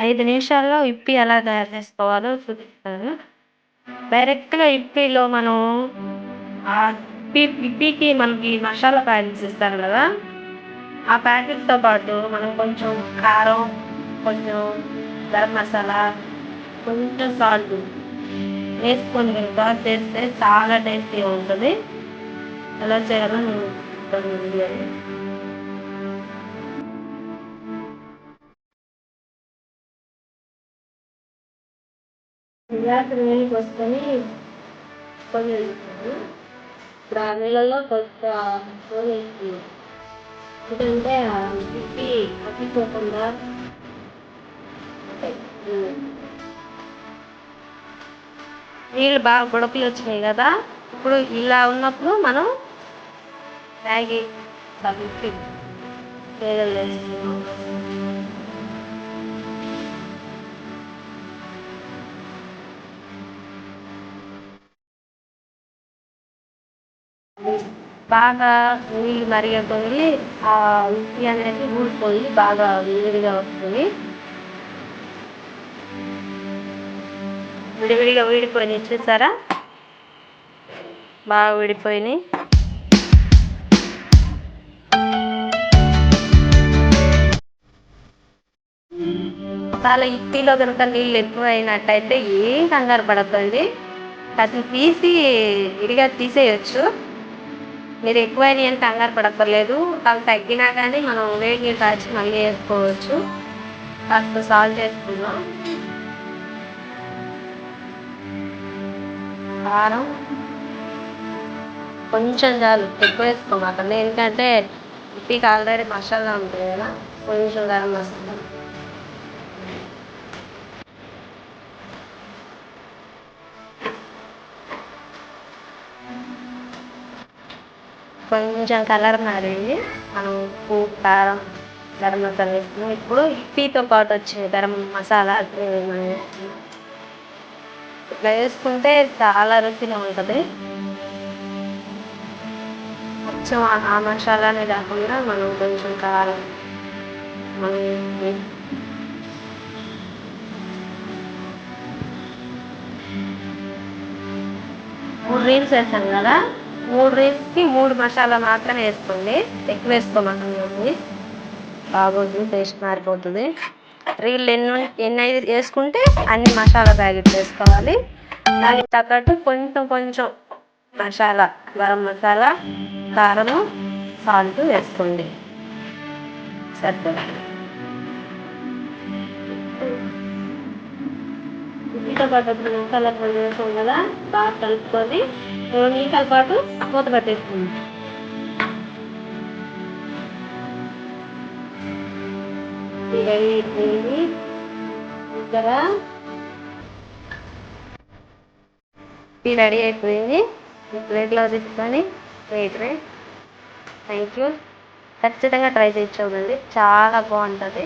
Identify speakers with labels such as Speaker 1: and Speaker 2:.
Speaker 1: ఐదు నిమిషాల్లో ఇప్పి ఎలా తయారు చేసుకోవాలో చూపిస్తాను. డైరెక్ట్గా ఇప్పిలో మనం ఆ ఇప్పికి మనకి మసాలా ప్యాకెట్స్ ఇస్తారు కదా ఆ ప్యాకెట్తో పాటు మనం కొంచెం కారం కొంచెం గరం మసాలా కొంచెం సాల్ట్ వేసుకొని కనుక చేస్తే చాలా టేస్టీగా ఉంటుంది. ఎలా చేయాలో నేను చెప్తాను వీడియోలో గ్లాసు నీళ్ళు పోసుకొని ఇప్పుడు ఆ నీళ్ళలో కొంత పొయ్యి వేసుకున్నాను ఎందుకంటే తిప్పి అప్పిపోకుండా నీళ్ళు బాగా బుడపలు వచ్చినాయి కదా? ఇప్పుడు ఇలా ఉన్నప్పుడు మనం మ్యాగీ తగ్గి పేగలు వేసుకున్నాం బాగా నీళ్ళు మరిగిపోయి ఆ ఉప్పి అనేది ఊడిపోయి బాగా విడివిడిగా వస్తుంది. విడివిడిగా విడిపోయినాయి చూసారా? బాగా విడిపోయినాయి. చాలా ఇప్పిలో కనుక నీళ్ళు ఎక్కువ అయినట్టయితే ఏం కంగారు పడద్దండి అది తీసి విడిగా తీసేయచ్చు. మీరు ఎక్కువ అని కంగారు పడక్కర్లేదు. అవి తగ్గినా కానీ మనం వేడి నీళ్ళు కాచి మళ్ళీ వేసుకోవచ్చు. కాస్త సాల్వ్ చేసుకుందాం కారం కొంచెం చాలు ఎక్కువ వేసుకోమాకండి. ఎందుకంటే ఇప్పటికి ఆల్రెడీ మసాలా ఉంటుంది కదా కొంచెం గరం మసాలా. కొంచెం కలర్ మారింది మనం ఉప్పు కారం గరం మసాలా వేసుకున్నాం. ఇప్పుడు ఇప్పితో పాటు వచ్చే గరం మసాలా ఇట్లా వేసుకుంటే చాలా రుచిగా ఉంటుంది. కొంచెం ఆ మసాలానే కాకుండా మనం కొంచెం కారం మనం మూడు రీల్స్ వేసాం కదా. మూడు రీల్స్కి మూడు మసాలా మాత్రమే వేసుకోండి. ఎక్కువ వేసుకోమని బాగోదు టేస్ట్ మారిపోతుంది. రీల్ ఎన్ని ఎన్ని వేసుకుంటే అన్ని మసాలా ప్యాకెట్లు వేసుకోవాలి. దానికి తగ్గట్టు కొంచెం కొంచెం మసాలా గరం మసాలా కారము సాల్ట్ వేసుకోండి. సరిపోతుంది ఉల్లితో పాటు ఇప్పుడు వేసాం కదా బాగా కలుపుకొని రెండు పాటు మూత పెట్టేసుకుంది. రెడీ ఇక్కడ. రెడీ అయిపోయింది. ప్లేట్లో తీసుకొని వెయిట్ థ్యాంక్ యూ ఖచ్చితంగా ట్రై చేయించండి చాలా బాగుంటుంది.